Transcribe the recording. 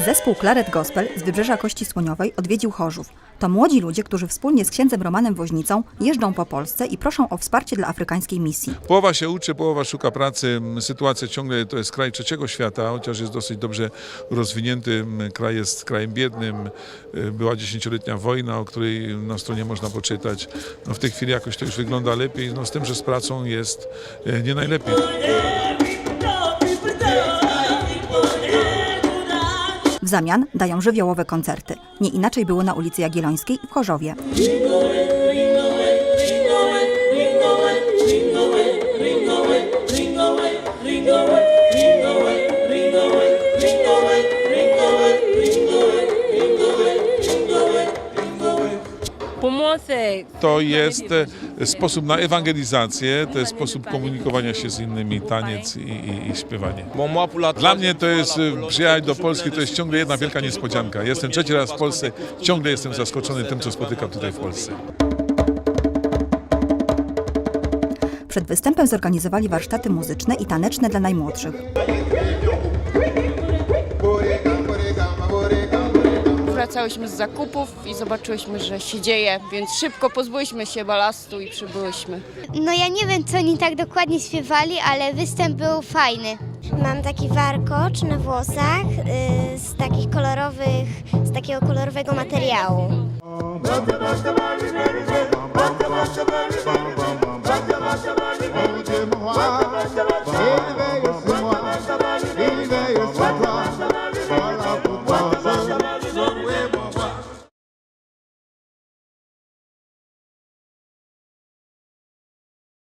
Zespół Claret Gospel z Wybrzeża Kości Słoniowej odwiedził Chorzów. To młodzi ludzie, którzy wspólnie z księdzem Romanem Woźnicą jeżdżą po Polsce i proszą o wsparcie dla afrykańskiej misji. Połowa się uczy, połowa szuka pracy. Sytuacja ciągle to jest kraj trzeciego świata, chociaż jest dosyć dobrze rozwinięty. Kraj jest krajem biednym. Była dziesięcioletnia wojna, o której na stronie można poczytać. No w tej chwili jakoś to już wygląda lepiej, no z tym, że z pracą jest e, nie najlepiej. Zamian dają żywiołowe koncerty. Nie inaczej było na ulicy Jagiellońskiej w Chorzowie. Pomocy. To jest e, sposób na ewangelizację, to jest sposób komunikowania się z innymi, taniec i, i, i śpiewanie. Dla mnie to jest, e, przyjechać do Polski to jest ciągle jedna wielka niespodzianka. Jestem trzeci raz w Polsce, ciągle jestem zaskoczony tym, co spotykam tutaj w Polsce. Przed występem zorganizowali warsztaty muzyczne i taneczne dla najmłodszych. Wracałyśmy z zakupów i zobaczyłyśmy, że się dzieje, więc szybko pozbyłyśmy się balastu i przybyłyśmy. No ja nie wiem, co oni tak dokładnie śpiewali, ale występ był fajny. Mam taki warkocz na włosach y, z takich kolorowych, z takiego kolorowego materiału. Bum,